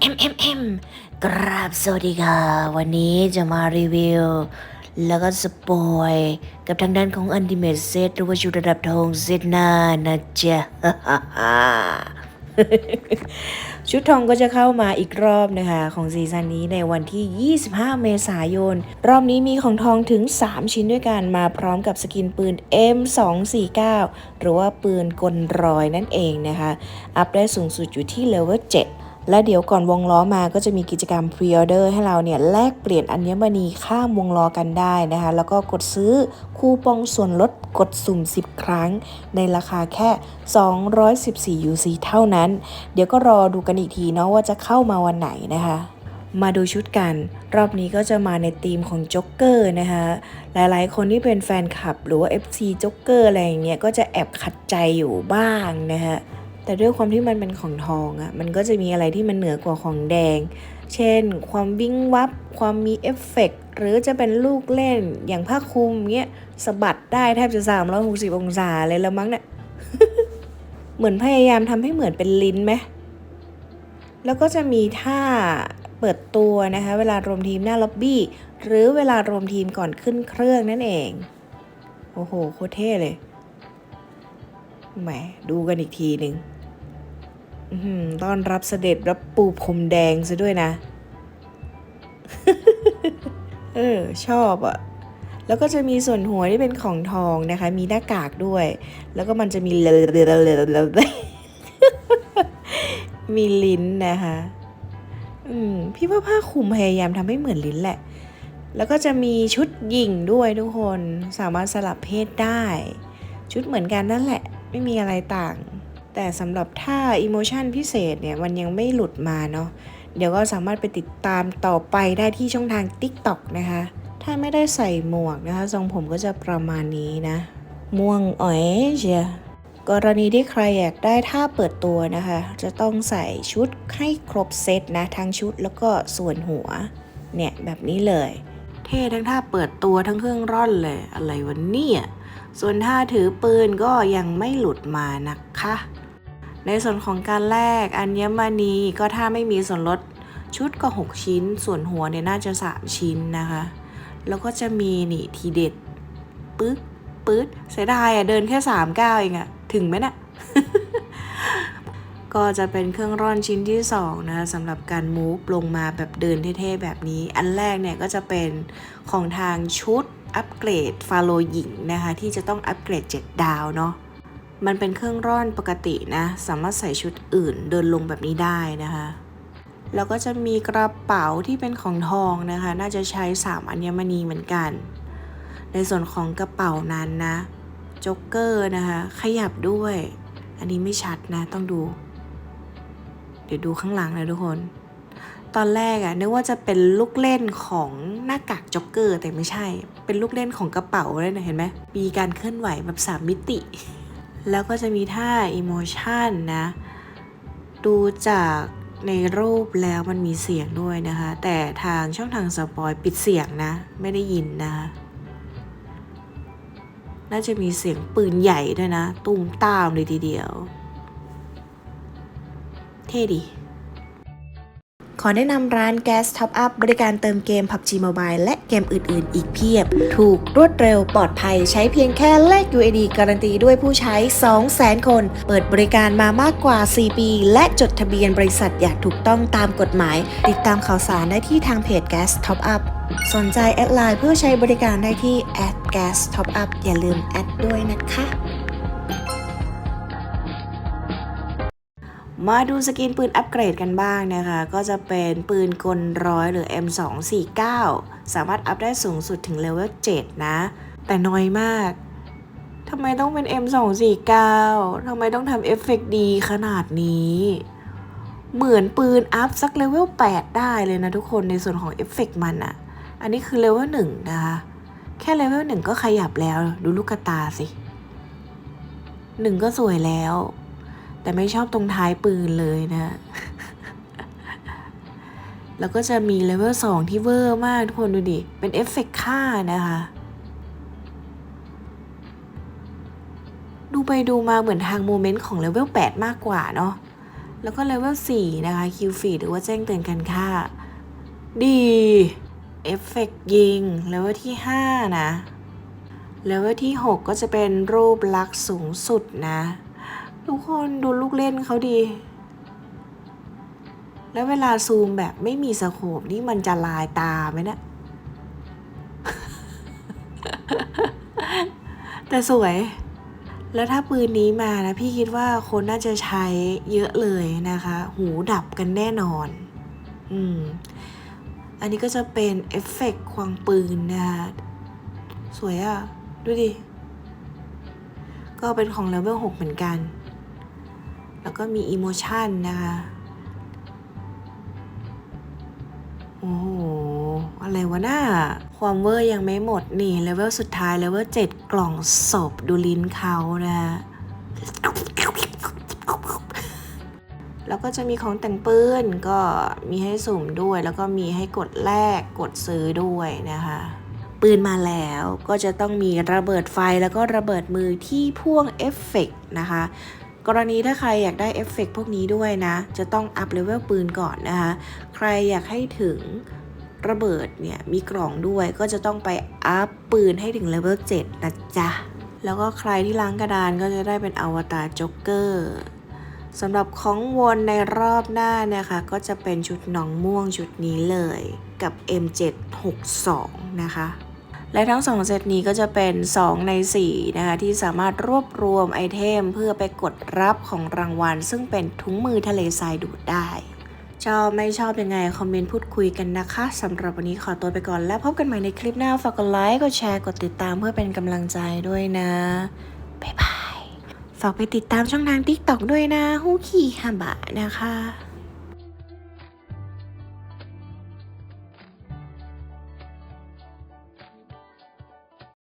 เอ็มเอ็มเอ็มกราบสวัสดีค่ะ วันนี้จะมารีวิว แล้วก็สปอยกับทางด้านของ Ultimate Set หรือว่าชุดระดับทองเซตหน้านะจ๊ะชุดทองก็จะเข้ามาอีกรอบนะคะ ของซีซั่นนี้ในวันที่ 25 เมษายน รอบนี้มีของทองถึง 3 ชิ้นด้วยกันมาพร้อมกับสกินปืน M249 หรือว่าปืนกลรอยนั่นเองนะคะ อัพได้สูงสุดอยู่ที่เลเวล7 และเดี๋ยวก่อนวงล้อมาก็จะมีกิจกรรมพรีออเดอร์ให้เราเนี่ยแลกเปลี่ยนอัญมณีข้ามวงล้อกันได้นะคะ แล้วก็กดซื้อคูปองส่วนลดกดสุ่ม 10 ครั้ง ในราคาแค่ 214 UC เท่านั้น เดี๋ยวก็รอดูกันอีกทีเนาะว่าจะเข้ามาวันไหนนะคะมาดูชุดกัน รอบนี้ก็จะมาในธีมของจ็อกเกอร์นะคะหลายๆ คนที่เป็นแฟนคลับหรือว่า FC จ็อกเกอร์อะไรอย่างเงี้ยก็จะแอบขัดใจอยู่บ้างนะคะ แต่ด้วยความที่มันเป็นของทองอะ่ะมันก็จะมีอะไรที่มันเหนือกว่าของแดง เช่น ความวิ่งวับ ความมีเอฟเฟกต์หรือจะเป็นลูกเล่นอย่างผ้าคลุมเงี้ยสะบัดได้แทบจะ 360 องศาเลยแล้วมั้งเนี่ยเหมือนพยายามทำให้เหมือนเป็นลิ้นไหมแล้วก็จะมีท่าเปิดตัวนะคะ เวลารวมทีมหน้าล็อบบี้ หรือเวลารวมทีมก่อนขึ้นเครื่องนั่นเอง โอ้โห โคตรเท่เลยแหมดูกันอีกทีหนึ่ง ต้อนรับเสด็จรับปูพรมแดงซะด้วยนะ เออ ชอบอะแล้วก็จะมีส่วนหัวที่เป็นของทองนะคะ มีหน้ากากด้วย แล้วก็มันจะมีเลมีลิ้นนะคะ อืม พี่ว่าผ้าคลุมพยายามทำให้เหมือนลิ้นแหละ แล้วก็จะมีชุดหญิงด้วยทุกคน สามารถสลับเพศได้ ชุดเหมือนกันนั่นแหละ ไม่มีอะไรต่าง แต่สำหรับท่าอิโมชันพิเศษเนี่ยมันยังไม่หลุดมาเนาะเดี๋ยวก็สามารถไปติดตามต่อไปได้ที่ช่องทาง TikTok นะคะ ถ้าไม่ได้ใส่หมวกนะคะทรงผมก็จะประมาณนี้นะ ม่วงอ๋อยเชียกรณีที่ใครอยากได้ท่าเปิดตัวนะคะ จะต้องใส่ชุดให้ครบเซตนะทั้งชุดแล้วก็ส่วนหัว เนี่ยแบบนี้เลย เท่ทั้งท่าเปิดตัวทั้งเครื่องร่อนเลยอะไรวะเนี่ยส่วนท่าถือปืนก็ยังไม่หลุดมานะคะ ในส่วนของการแลกอัญมณีก็ถ้าไม่มีส่วนลดชุดก็ 6 ชิ้น ส่วนหัวเนี่ยน่าจะ 3 ชิ้นนะคะ แล้วก็จะมีนี่ทีเด็ดปึ๊กปึ๊ดเสียดายอะเดินแค่3ก้าวเองอะถึงไหมน่ะ ก็จะเป็นเครื่องร่อนชิ้นที่ 2นะคะสำหรับการมูฟลงมาแบบเดินเท่ๆแบบนี้ อันแรกเนี่ยก็จะเป็นของทางชุดอัปเกรดฟาโลหญิงนะคะ ที่จะต้องอัปเกรด 7 ดาวเนาะ มันเป็นเครื่องร่อนปกตินะ สามารถใส่ชุดอื่นเดินลงแบบนี้ได้นะคะ แล้วก็จะมีกระเป๋าที่เป็นของทองนะคะ น่าจะใช้ 3 อัญมณีเหมือนกัน ในส่วนของกระเป๋านั้นนะโจ๊กเกอร์นะคะ ขยับด้วย อันนี้ไม่ชัดนะ ต้องดู เดี๋ยวดูข้างหลังนะทุกคน ตอนแรกอะนึกว่าจะเป็นลูกเล่นของหน้ากากจ็อกเกอร์แต่ไม่ใช่ เป็นลูกเล่นของกระเป๋าเลยนะเห็นไหมมีการเคลื่อนไหวแบบสามมิติ แล้วก็จะมีท่าอิโมชันนะ ดูจากในรูปแล้วมันมีเสียงด้วยนะคะ แต่ทางช่องทางสปอยปิดเสียงนะ ไม่ได้ยินนะคะน่าจะมีเสียงปืนใหญ่ด้วยนะ ตุ้มตามเลยทีเดียว เท่ดี ขอแนะนำร้าน Gas Top Up บริการเติมเกม PUBG Mobile และเกมอื่น ๆ อีกเพียบ ถูกรวดเร็วปลอดภัยใช้เพียงแค่แลก UAD การันตีด้วยผู้ใช้ 200,000 คน เปิดบริการมามากกว่า 4 ปี และจดทะเบียนบริษัทอย่างถูกต้องตามกฎหมาย ติดตามข่าวสารได้ที่ทางเพจ Gas Top Up สนใจแอดไลน์เพื่อใช้บริการได้ที่ @gas top up อย่าลืมแอดด้วยนะคะ มาดูสกินปืนอัปเกรดกันบ้างนะคะ ก็จะเป็นปืนกลร้อยหรือ M249 สามารถอัพได้สูงสุดถึงเลเวล7นะ แต่น้อยมากทำไมต้องเป็น M249 ทำไมต้องทำเอฟเฟกต์ดีขนาดนี้ เหมือนปืนอัพสักเลเวล8ได้เลยนะทุกคนในส่วนของเอฟเฟกต์มันอะอันนี้คือเลเวล1นะคะ แค่เลเวล1ก็ขยับแล้ว ดูลูกกระตาสิหนึ่งก็สวยแล้ว แต่ไม่ชอบตรงท้ายปืนเลยนะ แล้วก็จะมีเลเวล2ที่เวอร์มากทุกคนดูดิ เป็นเอฟเฟกต์ค่านะคะ ดูไปดูมาเหมือนทางโมเมนต์ของเลเวล8มากกว่าเนาะ แล้วก็เลเวล4นะคะคิวฟีดหรือว่าแจ้งเตือนการค่า ดีเอฟเฟกยิงเลเวลที่ 5 นะเลเวลที่ 6 ก็จะเป็นรูปลักษณ์สูงสุดนะ ทุกคนดูลูกเล่นเขาดี แล้วเวลาซูมแบบไม่มีสโคปนี่มันจะลายตาไหมเนะี่ยแต่สวย แล้วถ้าปืนนี้มานะ พี่คิดว่าคนน่าจะใช้เยอะเลยนะคะ หูดับกันแน่นอน อืม อันนี้ก็จะเป็นเอฟเฟกต์ควางปืนนะคะสวยอะ่ะ ดูดิ ก็เป็นของเลเวล6เหมือนกัน แล้วก็มีอีโมชันนะคะ โอ้โห อะไรวะน่าความเวอร์ยังไม่หมดนี่เลเวลสุดท้ายเลเวล7กล่องศพดูลิ้นเขานะฮะแล้วก็จะมีของแต่งปืนก็มีให้สุ่มด้วย แล้วก็มีให้กดแลกกดซื้อด้วยนะคะ ปืนมาแล้วก็จะต้องมีระเบิดไฟแล้วก็ระเบิดมือที่พ่วงเอฟเฟกต์นะคะ กรณีถ้าใครอยากได้เอฟเฟกต์พวกนี้ด้วยนะ จะต้องอัพเลเวลปืนก่อนนะคะ ใครอยากให้ถึงระเบิดเนี่ยมีกล่องด้วยก็จะต้องไปอัพปืนให้ถึงเลเวล7นะจ๊ะ แล้วก็ใครที่ล้างกระดานก็จะได้เป็นอวตารจ็อกเกอร์สำหรับของวนในรอบหน้านะคะ ก็จะเป็นชุดหนองม่วงชุดนี้เลยกับ M762 นะคะ และทั้ง 2 เซตนี้ก็จะเป็น 2 ใน 4 นะคะ ที่สามารถรวบรวมไอเทม เพื่อไปกดรับของรางวัล ซึ่งเป็นถุงมือทะเลทรายดูดได้ ชอบไม่ชอบยังไง คอมเมนต์พูดคุยกันนะคะสำหรับวันนี้ขอตัวไปก่อนแล้วพบกันใหม่ในคลิปหน้า ฝากกดไลค์กดแชร์กดติดตามเพื่อเป็นกำลังใจด้วยนะบ๊ายบายฝากไปติดตามช่องทาง TikTok ด้วยนะฮู้ขี่ฮาบะนะคะ